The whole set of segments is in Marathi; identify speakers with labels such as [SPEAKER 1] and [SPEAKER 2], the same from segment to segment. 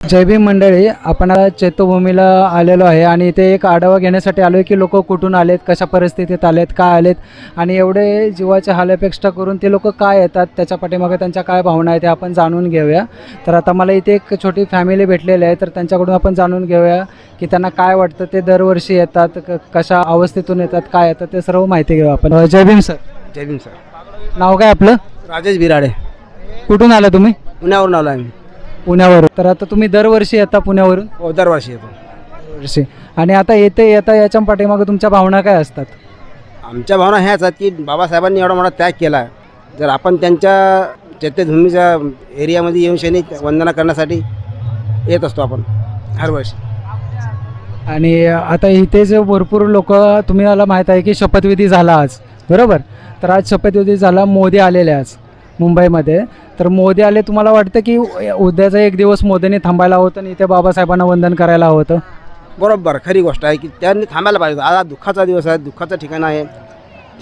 [SPEAKER 1] जय भीम मंडळी आपण आज चैत्यभूमीला आलेलो आहे आणि इथे एक आढावा घेण्यासाठी आलो आहे की लोक कुठून आलेत कशा परिस्थितीत आलेत काय आलेत आणि एवढे जीवाच्या हालअपेक्षा करून ते लोक काय येतात त्याच्या पाठीमागे त्यांच्या काय भावना आहेत ते आपण जाणून घेऊया. तर आता मला इथे एक छोटी फॅमिली भेटलेली आहे तर त्यांच्याकडून आपण जाणून घेऊया की त्यांना काय वाटतं ते दरवर्षी येतात कशा अवस्थेतून येतात काय येतात ते सर्व माहिती घेऊ आपण. अ, जय भीम सर.
[SPEAKER 2] जय भीम सर.
[SPEAKER 1] नाव काय आपलं?
[SPEAKER 2] राजेश बिराडे.
[SPEAKER 1] कुठून आला तुम्ही?
[SPEAKER 2] पुण्यावरून आलो आम्ही.
[SPEAKER 1] पुण्यावरून. तर आता तुम्ही दरवर्षी येता पुण्यावरून?
[SPEAKER 2] हो दरवर्षी येतो.
[SPEAKER 1] वर्षी आणि आता येते येता याच्या पाठीमागे तुमच्या भावना काय असतात?
[SPEAKER 2] आमच्या भावना ह्याच आहेत की बाबासाहेबांनी एवढा मोठा त्याग केला जर आपण त्यांच्या चैत्यभूमीच्या एरियामध्ये येऊन सैनिक वंदना करण्यासाठी येत असतो आपण हर वर्षी.
[SPEAKER 1] आणि आता इथे जे भरपूर लोक तुम्हाला माहीत आहे की शपथविधी झाला आज बरोबर? तर आज शपथविधी झाला मोदी आलेले आज मुंबईमध्ये. तर मोदी आले तुम्हाला वाटतं की उद्याचा एक दिवस मोदींनी थांबायला होतं आणि इथे बाबासाहेबांना वंदन करायला होतं?
[SPEAKER 2] बरोबर खरी गोष्ट आहे की त्यांनी थांबायला पाहिजे. आज दुःखाचा दिवस आहे दुःखाचं ठिकाण आहे.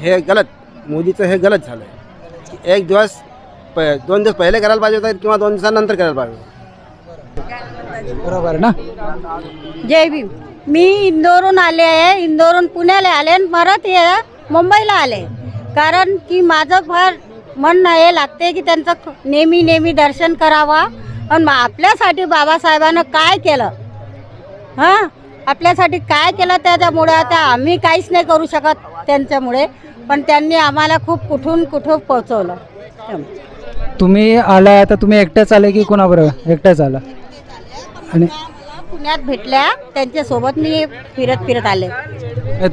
[SPEAKER 2] हे गलत मोदीचं हे गलत झालं आहे की एक दिवस प दोन दिवस पहिले करायला पाहिजे होतं किंवा दोन दिवसानंतर करायला पाहिजे होतं?
[SPEAKER 1] बरोबर ना?
[SPEAKER 3] जय भीम. मी इंदोरहून आले आहे इंदोरहून पुण्याला आले आणि परत हे मुंबईला आले. कारण की माझं फार मन हे लागते की त्यांचं नेहमी नेहमी दर्शन करावा. आणि मग आपल्यासाठी बाबासाहेबांनं काय केलं? हां? आपल्यासाठी काय केलं त्याच्यामुळे? आता आम्ही काहीच नाही करू शकत त्यांच्यामुळे. पण त्यांनी आम्हाला खूप कुठून कुठं पोहोचवलं.
[SPEAKER 1] तुम्ही आलाय आता तुम्ही एकट्याच आले की कोणाबरोबर? एकट्याच आला. आणि
[SPEAKER 3] पुण्यात भेटल्या त्यांच्यासोबत मी फिरत फिरत आले.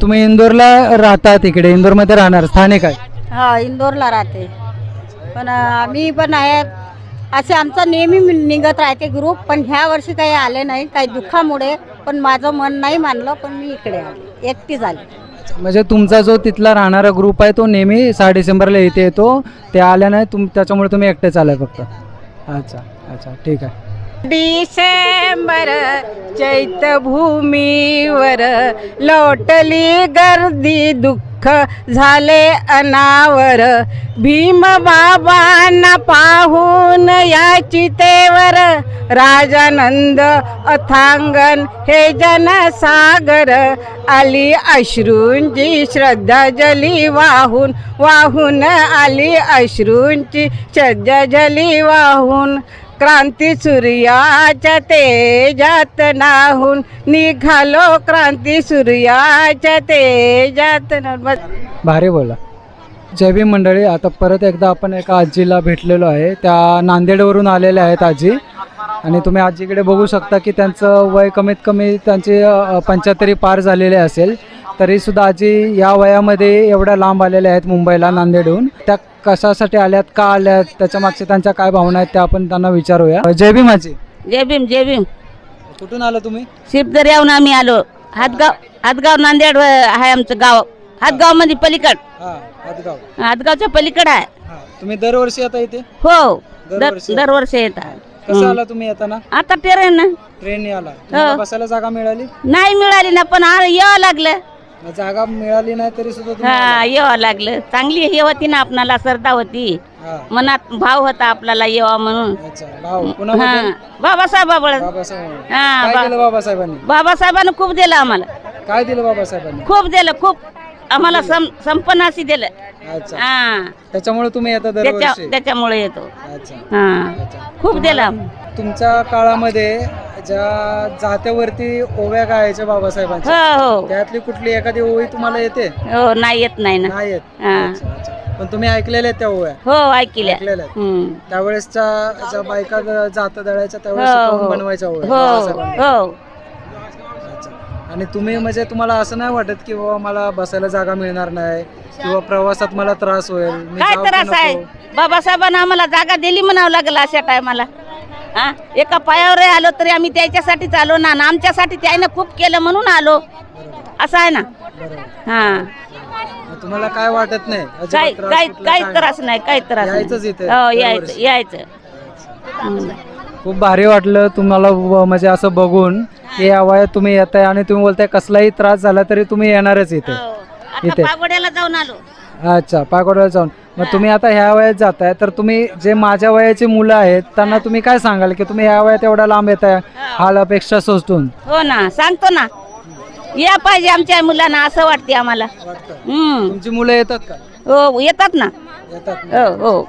[SPEAKER 1] तुम्ही इंदोरला राहता तिकडे? इंदोरमध्ये राहणार स्थानिक आहे.
[SPEAKER 3] हा इंदोरला राहते. पण आम्ही पण आहे. असे आमचा नेहमी निघत राहते ग्रुप पण ह्या वर्षी काही आले नाही काही दुःखामुळे. पण माझं मन नाही मानलं पण मी इकडे आले. एकटी झाली
[SPEAKER 1] म्हणजे तुमचा जो तिथला राहणारा ग्रुप आहे तो नेहमी सहा डिसेंबरला इथे येतो. ते आल्या नाही तुम त्याच्यामुळे तुम्ही एकटेच आलाय फक्त. अच्छा अच्छा ठीक आहे.
[SPEAKER 4] डिसेंबर चैतभूमीवर लोटली गर्दी दुःख झाले अनावर. भीमबाबांना पाहून या चितेवर राजानंद अथांगण हे जनसागर. आली अश्रूंची श्रद्धांजली वाहून वाहून आली अश्रूंची श्रद्धांजली वाहून. क्रांती सूर्याच्या तेजात नाहून निघालो. क्रांती सूर्याच्या तेजात
[SPEAKER 1] भारी बोला. जय भीम मंडळी आता परत एकदा आपण एका आजीला भेटलेलो आहे. त्या नांदेडवरून आलेल्या आहेत आजी. आणि तुम्ही आजीकडे बघू शकता की त्यांचं वय कमीत कमी त्यांचे पंच्याहत्तरी पार झालेले असेल. तरीसुद्धा आजी या वयामध्ये एवढ्या लांब आलेल्या आहेत मुंबईला नांदेडहून. त्या कशासाठी आल्यात का आल्यात त्याच्या मागच्या त्यांच्या काय भावना आहेत त्या आपण त्यांना विचारूया. जय भीम आजी.
[SPEAKER 4] जय भीम जय भीम.
[SPEAKER 1] कुठून आलं तुम्ही?
[SPEAKER 4] शिपदर्याहून आम्ही आलो. हातगाव हातगाव नांदेड आहे आमचं गाव. हातगावमध्ये पलीकड.
[SPEAKER 1] हां हातगाव.
[SPEAKER 4] हातगावच्या पलीकड आहे.
[SPEAKER 1] हां तुम्ही दरवर्षी आता इथे?
[SPEAKER 4] हो दर
[SPEAKER 1] दरवर्षी?
[SPEAKER 4] येतात
[SPEAKER 1] कसं आला तुम्ही येताना?
[SPEAKER 4] आता ट्रेन
[SPEAKER 1] ट्रेनने आला. तुम्हाला बसायला जागा मिळाली?
[SPEAKER 4] नाही मिळाली ना पण आ- यावं लागलं.
[SPEAKER 1] जागा मिळाली नाही तरी सुद्धा तुम्ही
[SPEAKER 4] हा यावं लागलं. चांगली हे होती ना आपणाला श्रद्धा होती.
[SPEAKER 1] हा,
[SPEAKER 4] मनात भाव होता आपल्याला यावा म्हणून.
[SPEAKER 1] अच्छा भाऊ
[SPEAKER 4] हा
[SPEAKER 1] बाबासाहेब
[SPEAKER 4] हा
[SPEAKER 1] काय
[SPEAKER 4] बा-
[SPEAKER 1] केलं बाबासाहेबांनी?
[SPEAKER 4] बाबासाहेबानं खूप दिलं आम्हाला.
[SPEAKER 1] काय दिलं बाबासाहेबांनी?
[SPEAKER 4] खूप दिलं खूप. आम्हाला सं संपन्नासी दिलं.
[SPEAKER 1] अच्छा.
[SPEAKER 4] हा.
[SPEAKER 1] त्याच्यामुळे तुम्ही येता
[SPEAKER 4] त्याच्या
[SPEAKER 1] दरवर्षी
[SPEAKER 4] त्याच्यामुळे येतो.
[SPEAKER 1] अच्छा.
[SPEAKER 4] हा.
[SPEAKER 1] अच्छा.
[SPEAKER 4] खूप दिलं.
[SPEAKER 1] तुमच्या काळामध्ये ज्या जात्यावरती ओव्या गायच्या बाबासाहेबांच्या
[SPEAKER 4] हो हो.
[SPEAKER 1] त्यातली कुठली एखादी ओवी तुम्हाला येते?
[SPEAKER 4] हो नाही येत नाही ना.
[SPEAKER 1] नाही येत.
[SPEAKER 4] हा.
[SPEAKER 1] अच्छा, अच्छा. पण तुम्ही ऐकलेल्या आहेत त्या ओव्या?
[SPEAKER 4] हो ऐकल्या.
[SPEAKER 1] ऐकलेल्या आहेत.
[SPEAKER 4] हम्म.
[SPEAKER 1] त्यावेळेसच्या ज्या बायका जात दळायच्या त्यावेळेस
[SPEAKER 4] हो,
[SPEAKER 1] स्वतःहून
[SPEAKER 4] हो.
[SPEAKER 1] बनवायच्या ओव्या
[SPEAKER 4] हो
[SPEAKER 1] बाबासाहेबांनी.
[SPEAKER 4] हो.
[SPEAKER 1] आणि तुम्ही म्हणजे तुम्हाला असं नाही वाटत की बाबा मला बसायला जागा मिळणार नाही किंवा प्रवासात मला त्रास होईल? मी
[SPEAKER 4] काय
[SPEAKER 1] जाऊ की
[SPEAKER 4] त्रास आहे?
[SPEAKER 1] नको?
[SPEAKER 4] बाबासाहेबांना आम्हाला जागा दिली म्हणावं लागलं अशा टायमाला. हा? एका पायावर आलो तरी आम्ही त्याच्यासाठीच आलो ना आणि आमच्यासाठी त्याने खूप केलं म्हणून आलो. असं आहे ना? हा.
[SPEAKER 1] मग तुम्हाला काय वाटत नाही? अजिबात
[SPEAKER 4] काय
[SPEAKER 1] त्रास
[SPEAKER 4] काय
[SPEAKER 1] कुठला
[SPEAKER 4] काही
[SPEAKER 1] काय
[SPEAKER 4] त्रास नाही काही त्रास
[SPEAKER 1] यायचंच
[SPEAKER 4] नाही हो यायचं
[SPEAKER 1] दरवर्षी.
[SPEAKER 4] यायचं हम्म.
[SPEAKER 1] खूप भारी वाटलं तुम्हाला म्हणजे असं बघून. की या वयात तुम्ही येताय आणि तुम्ही बोलताय कसलाही त्रास झाला तरी तुम्ही येणारच इथे.
[SPEAKER 4] हो. आता
[SPEAKER 1] इथे.
[SPEAKER 4] पागोड्याला जाऊन आलो.
[SPEAKER 1] अच्छा पायकोड्याला जाऊन. मग तुम्ही आता ह्या वयात जाताय तर तुम्ही जे माझ्या वयाची मुलं आहेत त्यांना तुम्ही काय सांगाल की तुम्ही ह्या वयात एवढा लांब येत आहे हाल अपेक्षा सोचून
[SPEAKER 4] हो ना सांगतो ना. या पाहिजे आमच्या मुलांना असं वाटते आम्हाला. हम्म.
[SPEAKER 1] तुमची मुलं येतात का?
[SPEAKER 4] हो येतात ना.
[SPEAKER 1] येतात
[SPEAKER 4] हो हो.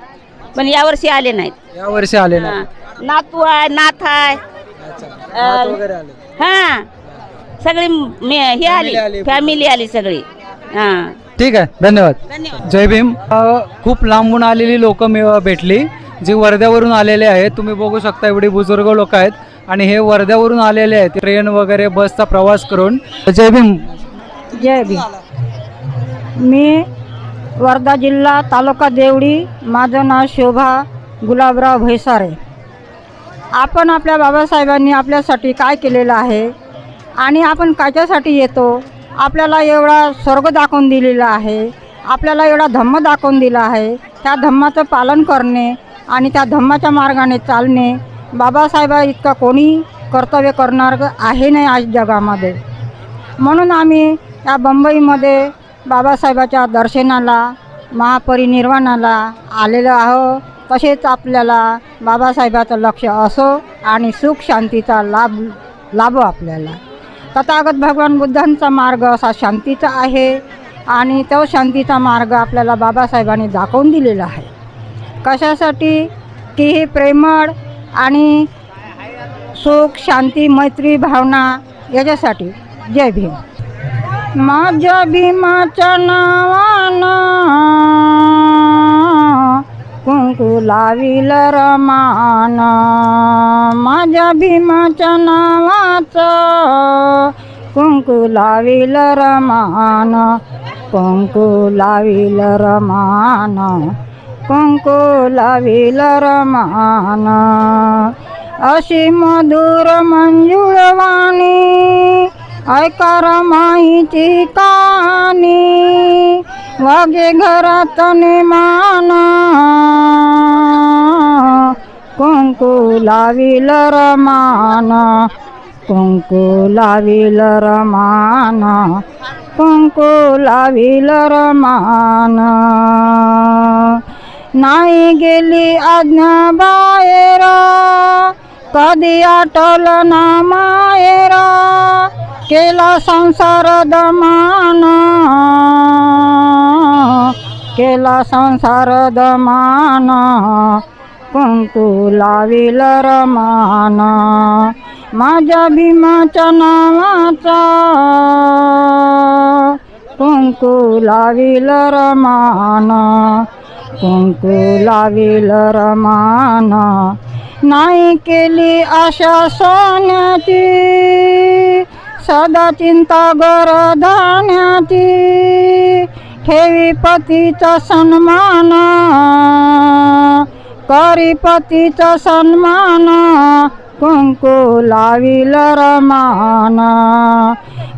[SPEAKER 4] पण यावर्षी आले नाहीत.
[SPEAKER 1] या वर्षी आले ना
[SPEAKER 4] हा. नातू आहे नाथ आहे.
[SPEAKER 1] अच्छा.
[SPEAKER 4] अं,
[SPEAKER 1] नात वगैरे आले.
[SPEAKER 4] हा. सगळी मे- हे
[SPEAKER 1] आली,
[SPEAKER 4] आली. फॅमिली आली सगळी. हा.
[SPEAKER 1] ठीक आहे. धन्यवाद. जय भीम. अ, खूप लांबून आलेली लोक मी भेटली. जी वर्ध्यावरून आलेले आहेत तुम्ही बघू शकता एवढी बुजुर्ग लोक आहेत. आणि हे वर्ध्यावरून आलेले आहेत ट्रेन वगैरे बसचा प्रवास करून. जय भीम.
[SPEAKER 5] जय भीम. मी वर्धा जिल्हा तालुका देवडी माझं नाव शोभा गुलाबराव भैसारे. आपण आपल्या बाबासाहेबांनी आपल्यासाठी काय केलेलं आहे आणि आपण काच्यासाठी येतो? आपल्याला एवढा स्वर्ग दाखवून दिलेला आहे. आपल्याला एवढा धम्म दाखवून दिला आहे. त्या धम्माचं पालन करणे आणि त्या धम्माच्या मार्गाने चालणे बाबासाहेब इतका कोणी कर्तव्य करणार आहे नाही आज जगामध्ये. म्हणून आम्ही या बंबईमध्ये बाबासाहेबाच्या दर्शनाला महापरिनिर्वाणाला आलेलो आहो. तसेच आपल्याला बाबासाहेबाचं लक्ष असो आणि सुख शांतीचा लाभ लाभो आपल्याला. तथागत भगवान बुद्धांचा मार्ग असा शांतीचा आहे आणि तो शांतीचा मार्ग आपल्याला बाबासाहेबांनी दाखवून दिलेला आहे. कशासाठी? की हे प्रेमळ आणि सुख शांती मैत्री भावना याच्यासाठी. जय भीम. माझ्या भीमाच्या नावानं कुंकू लाविल रमान माझ्या भीमाच्या नावाचं कुंकू लाविल रमान कुंकू लाविल रमान कुंकू लाविल रमान अशी मधुर मंजुळवाणी ऐका माहिती कानी वागे घरात मान. कुंकू लाविल रमान कुंकू लाविल रमान कुंकू लाविल रमान नाही गेली आज्ञा बाहेर. कधी आटल ना माहेर. केला संसार दमान. केला संसार दमान. कुंकू लाविल रमान. माझ्या भीमाच्या नावाचा कुंकू लाविल रमान. कुंकू लाविल रमान. नाही केली आशा सोन्याची. सदा चिंता गरधान्याची ठेवी पतीचा सन्मान. करी पतीचा सन्मान. कुंकू लाविल रमान.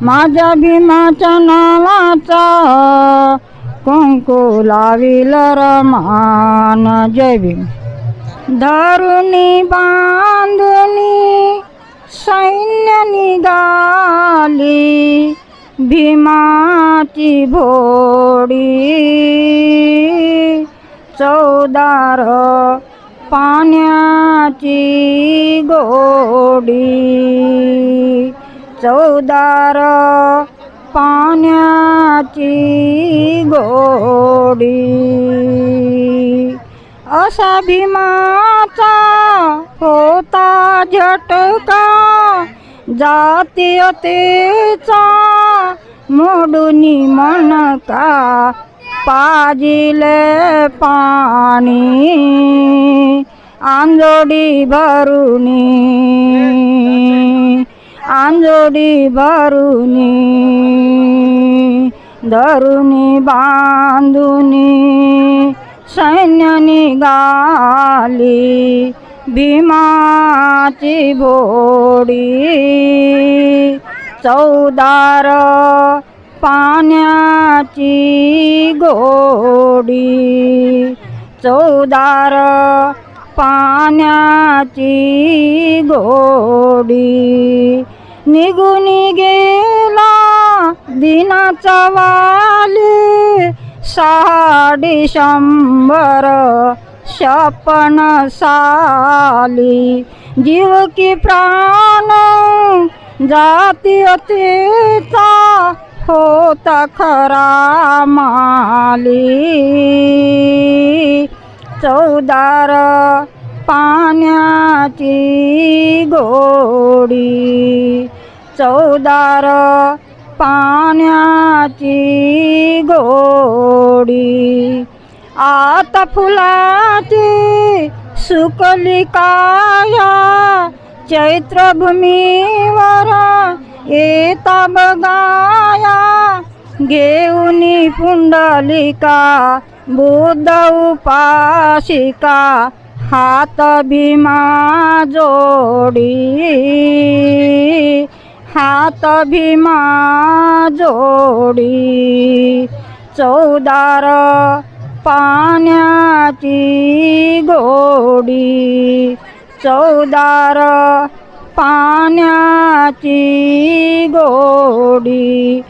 [SPEAKER 5] माझ्या भीमाच्या नावाचा कुंकू लाविल रमान. जय भीम. धरुणी बांधुनी सैन्य निघाली भीमाची भोडी चौदार पाण्याची गोडी। चौदार पाण्याची गोडी। असा भीमाचा होता झटका. जातीयतेचा मोडुनी मनका पाजिले पाणी. आंजोडी भरुनी. आंजोडी भरुनी. धरुनी बांधुनी. सैन्य निघाली भीमाची भोडी चौदार पाण्याची गोडी. चौदार पाण्याची गोडी. निघून गेला दिनाचा वाली. सहा डिशंबर छप्पन साली जीव की प्राण जाती अतीचा होता खरा माली. चौदार पाण्याची गोडी. चौदार पाण्याची आता फुलाची सुकली काया चैत्रभूमीवर येता बगाया घेऊन पुंडलिका बुद्ध उपासिका हात भीमा जोडी. हात भीमा जोडी. चौदार पाण्याची गोडी. चौदार पाण्याची गोडी.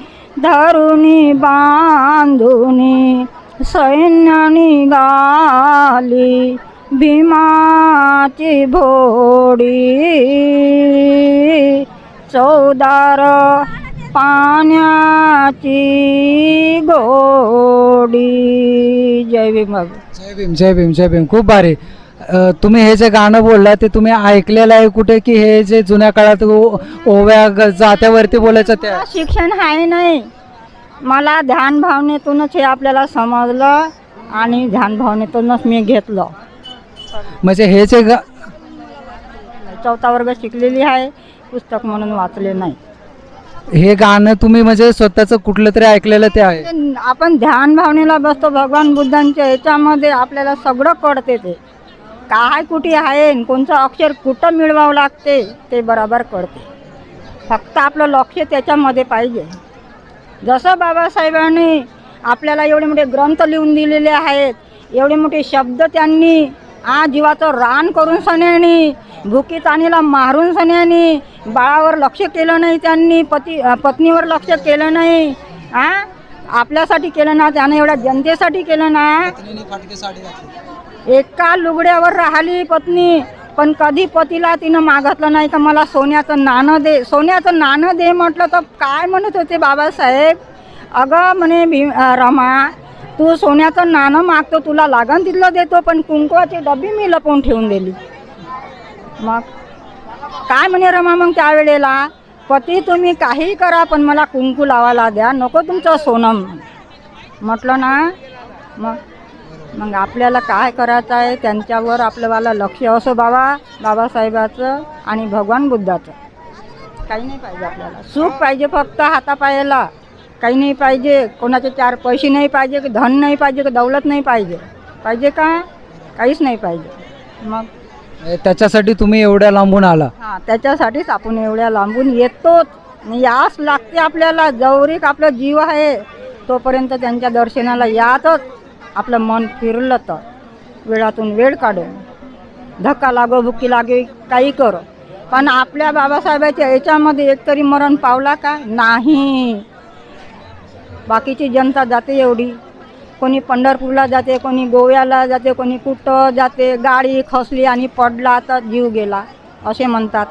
[SPEAKER 5] धरुणी बांधुनी सैन्यानी गाली भीमाची भोडी. चौदार पाण्याची गोडी. जय भीम बाबा.
[SPEAKER 1] जय भीम जय भीम जय भीम. खूप भारी. अ, तुम्ही हे जे गाणं बोलला ते तुम्ही ऐकलेलं आहे कुठे की हे जे जुन्या काळात ओ- ओव्या ग- जात्यावरती बोलायचं त्या
[SPEAKER 5] शिक्षण आहे नाही. मला ध्यान भावनेतूनच हे आपल्याला समजलं आणि ध्यान भावनेतूनच मी घेतलं.
[SPEAKER 1] म्हणजे हे जे गा
[SPEAKER 5] चौथा वर्ग शिकलेली आहे पुस्तक म्हणून वाचले नाही.
[SPEAKER 1] हे गाणं तुम्ही म्हणजे स्वतःचं कुठलं तरी ऐकलेलं ते आहे.
[SPEAKER 5] आपण ध्यान भावनेला बसतो भगवान बुद्धांच्या याच्यामध्ये आपल्याला सगळं कळते ते. काय कुठे आहे न कोणचं अक्षर कुठं मिळवावं लागते ते बरोबर कळते. फक्त आपलं लक्ष त्याच्यामध्ये पाहिजे. जसं बाबासाहेबांनी आपल्याला एवढे मोठे ग्रंथ लिहून दिलेले आहेत एवढे मोठे शब्द त्यांनी आ जीवाचं रान करून सन्यानी भुकी तानीला मारून सन्यानी बाळावर लक्ष केलं नाही त्यांनी पती पत्नीवर लक्ष केलं नाही आ? आपल्यासाठी केलं ना त्यानं एवढ्या जनतेसाठी केलं ना. एका लुगड्यावर राहिली पत्नी पण कधी पतीला तिनं मागितलं नाही का मला सोन्याचं नाणं दे सोन्याचं नाणं दे म्हटलं तर काय म्हणत होते बाबासाहेब? अगं म्हणे भी रमा तू सोन्याचं नाणं मागतो तुला लागन तिथलं देतो पण कुंकवाची डबी मी लपवून ठेवून दिली. मग? काय म्हणे रमा मग त्यावेळेला? पती तुम्ही काही करा पण मला कुंकू लावायला द्या नको तुमचं सोनं म्हटलं ना? मग? मग आपल्याला काय करायचं आहे? त्यांच्यावर आपल्यावाला लक्ष असो बाबा बाबासाहेबाचं आणि भगवान बुद्धाचं. काही नाही पाहिजे आपल्याला. सुख पाहिजे फक्त हातापायाला. काही नाही पाहिजे कोणाचे चार पैसे नाही पाहिजे की धन नाही पाहिजे की दौलत नाही पाहिजे. पाहिजे का? काहीच नाही पाहिजे. मग?
[SPEAKER 1] त्याच्यासाठी तुम्ही एवढ्या लांबून आला.
[SPEAKER 5] हां त्याच्यासाठीच आपण एवढ्या लांबून येतोच. आणि याच लागते आपल्याला जवळीक आपला जीव आहे. तोपर्यंत त्यांच्या दर्शनाला यातच आपलं मन फिरलं तर. वेळातून वेळ काढून. धक्का लागो भुकी लागे काही करो. पण आपल्या बाबासाहेबाच्या याच्यामध्ये एकतरी मरण पावला का? नाही. बाकीची जनता जाते एवढी. कोणी पंढरपूरला जाते कोणी गोव्याला जाते कोणी कुठं जाते गाडी खसली आणि पडला तर जीव गेला असे म्हणतात?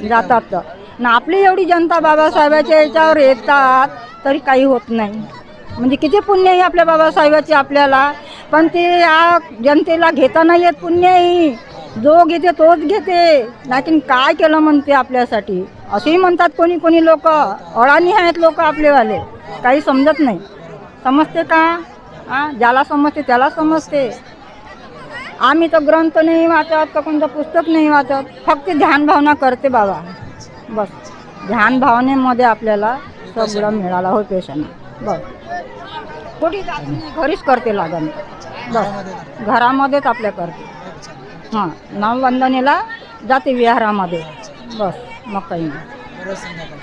[SPEAKER 5] जातात तर ना आपली एवढी जनता बाबासाहेबाच्या याच्यावर येतात तरी काही होत नाही. म्हणजे किती पुण्य आहे आपल्या बाबासाहेबाचे आपल्याला. पण ते या जनतेला घेता नाही येत पुण्यही. जो घेते तोच घेते. नाकीन काय केलं म्हणते आपल्यासाठी? असेही म्हणतात कोणी कोणी लोक अडाणी आहेत लोक आपलेवाले. काही समजत नाही. समजते का? हां ज्याला समजते त्याला समजते. आम्ही तर ग्रंथ नाही वाचत का कोणतं पुस्तक नाही वाचत. फक्त ध्यानभावना करते बाबा. बस. ध्यानभावनेमध्ये आपल्याला सगळं मिळाला. हो पेशंट. बस. कुठे घरीच करते लागण. बस. घरामध्येच आपल्या करते. हां. नववंदनेला जाते विहारामध्ये. बस. मग काही नाही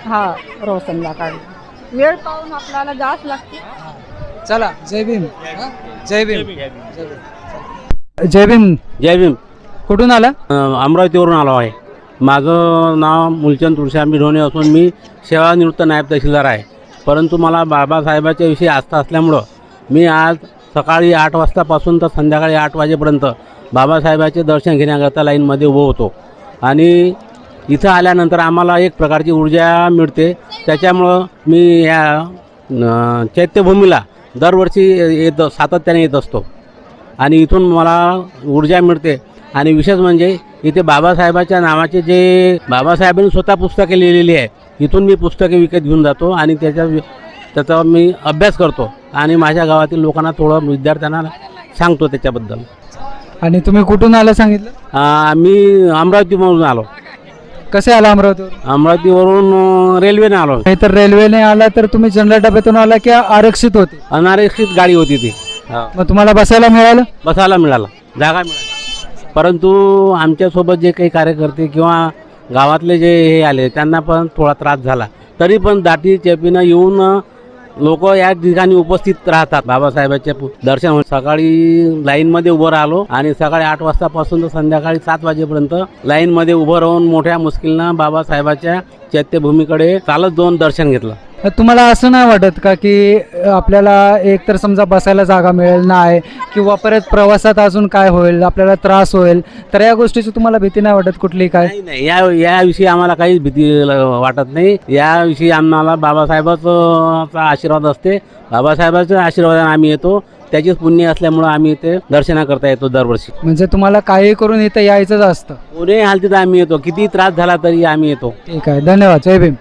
[SPEAKER 5] हा रोज संध्याकाळी. वेळ पाहून आपल्याला जाच लागते.
[SPEAKER 1] चला जय भीम. जय भीम. जय भीम.
[SPEAKER 6] जय भीम.
[SPEAKER 1] कुठून आला?
[SPEAKER 6] अ, अमरावतीवरून आलो आहे. माझं नाव मुलचंद तुळशीराम ढोणे असून मी सेवानिवृत्त नायब तहसीलदार आहे. परंतु मला बाबासाहेबाच्या विषयी आस्था असल्यामुळं मी आज सकाळी आठ वाजतापासून तर संध्याकाळी आठ वाजेपर्यंत बाबासाहेबाचे दर्शन घेण्याकरता लाईनमध्ये उभं होतो. आणि इथं आल्यानंतर आम्हाला एक प्रकारची ऊर्जा मिळते. त्याच्यामुळं मी या न, चैत्यभूमीला दरवर्षी येत सातत्याने येत असतो. आणि इथून मला ऊर्जा मिळते. आणि विशेष म्हणजे इथे बाबासाहेबाच्या नावाचे जे बाबासाहेबांनी स्वतः पुस्तके लिहिलेली आहे इथून मी पुस्तके विकत घेऊन जातो आणि त्याच्या त्याचा मी अभ्यास करतो. आणि माझ्या गावातील लोकांना थोडं विद्यार्थ्यांना सांगतो त्याच्याबद्दल.
[SPEAKER 1] आणि तुम्ही कुठून आलं सांगितलं?
[SPEAKER 6] मी अमरावतीमधून आलो.
[SPEAKER 1] कसे आला अमरावतीवर
[SPEAKER 6] अमरावतीवरून रेल्वेने आलो.
[SPEAKER 1] नाही तर रेल्वेने आला तर तुम्ही जनरल डब्यातून आला की आरक्षित होते?
[SPEAKER 6] अनारक्षित गाडी होती ती.
[SPEAKER 1] मग तुम्हाला बसायला मिळालं?
[SPEAKER 6] बसायला मिळाला. जागा मिळाली. परंतु आमच्यासोबत जे काही कार्यकर्ते किंवा गावातले जे हे आले त्यांना पण थोडा त्रास झाला. तरी पण दाटी चेपीनं येऊन लोक या ठिकाणी उपस्थित राहतात. बाबासाहेबांचे दर्शन सकाळी सकाळी लाईनमध्ये उभं राहिलो आणि सकाळी आठ वाजतापासून तर संध्याकाळी सात वाजेपर्यंत लाईन मध्ये उभं राहून मोठ्या मुश्किलनं बाबासाहेबाच्या चैत्यभूमीकडे चालत दोन दर्शन घेतलं.
[SPEAKER 1] तुम्हाला असं नाही वाटत का की आपल्याला एक तर समजा बसायला जागा मिळेल नाही किंवा परत प्रवासात अजून काय होईल आपल्याला त्रास होईल तर या गोष्टीची तुम्हाला भीती नाही वाटत कुठली काय?
[SPEAKER 6] नाही नाही या याविषयी आम्हाला काहीच भीती वाटत नाही. याविषयी आम्हाला बाबासाहेबाचा आशीर्वाद असते. बाबासाहेबाच्या आशीर्वादाने आम्ही येतो. त्याचीच पुण्य असल्यामुळं आम्ही इथे दर्शनाकरता येतो दरवर्षी.
[SPEAKER 1] म्हणजे तुम्हाला काही करून इथं यायचंच असतं.
[SPEAKER 6] कोणी हालतीत आम्ही येतो. किती त्रास झाला तरी आम्ही येतो.
[SPEAKER 1] ठीक आहे. धन्यवाद. जय भीम.